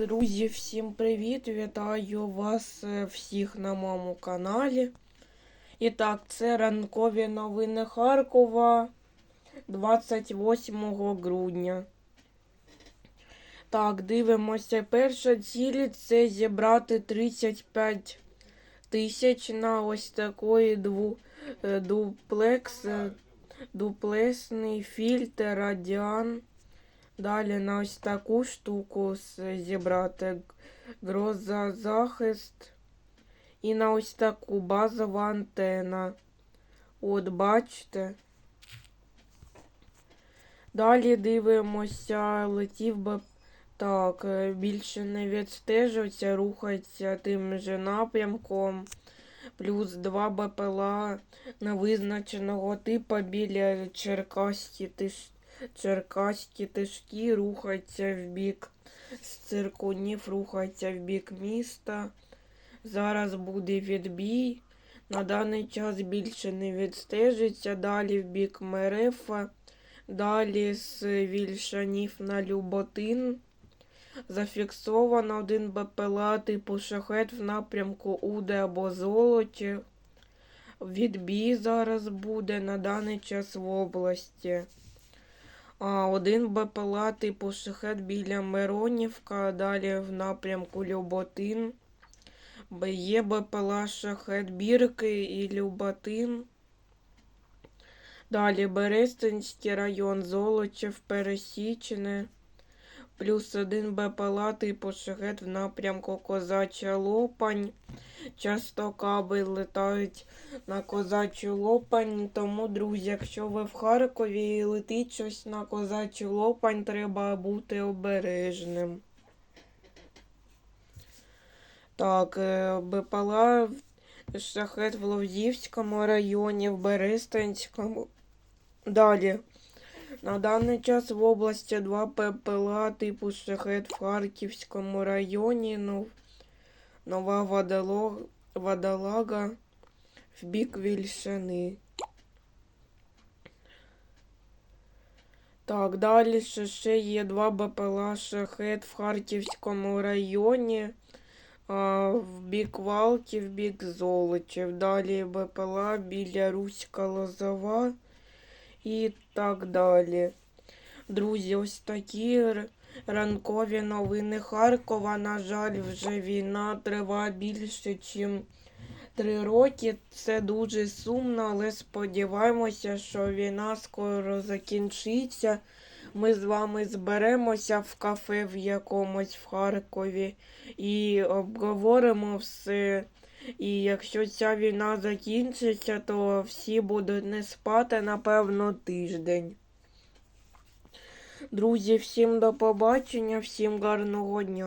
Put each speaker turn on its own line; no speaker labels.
Друзі, всім привіт! Вітаю вас е, всіх на моєму каналі. І так, це ранкові новини Харкова 28 грудня. Так, дивимося. Перша ціль це зібрати 35 тисяч на ось такий дву, е, дуплекс, е, дуплесний фільтр радіан. Далі на ось таку штуку зібрати грозозахист. І на ось таку базова антена. От, бачите. Далі дивимося, летів би так, е, більше не відстежується, рухається тим же напрямком. Плюс два БПЛА невизначеного типу біля Черкасті. Черкаські тишки рухаються в бік з циркунів, рухаються в бік міста. Зараз буде відбій. На даний час більше не відстежиться. Далі в бік Мерефа. Далі з Вільшанів на Люботин. Зафіксовано один БПЛА типу шахет в напрямку Уде або Золоті. Відбій зараз буде на даний час в області. Один БПЛА типу шахет біля Миронівка, далі в напрямку Люботин. Є БПЛА шахет Бірки і Люботин. Далі Берестинський район, Золочів, Пересічне. Плюс один БПЛА типу шахет в напрямку Козача Лопань. Часто каби летають на козачу лопань. Тому, друзі, якщо ви в Харкові і летить щось на козачу лопань, треба бути обережним. Так, е, БПЛА шахет в Ловзівському районі, в Берестинському. Далі. На даний час в області два ППЛА типу шахет в Харківському районі. Ну, Нова водоло... водолага в бік Вільшани. Так, далі ще, є два БПЛА шахет в Харківському районі. А, в бік Валки, в бік Золочів. Далі БПЛА біля Руська Лозова і так далі. Друзі, ось такі ранкові новини Харкова. На жаль, вже війна триває більше, ніж три роки. Це дуже сумно, але сподіваємося, що війна скоро закінчиться. Ми з вами зберемося в кафе в якомусь в Харкові і обговоримо все. І якщо ця війна закінчиться, то всі будуть не спати, напевно, тиждень. Друзі, всім до побачення, всім гарного дня.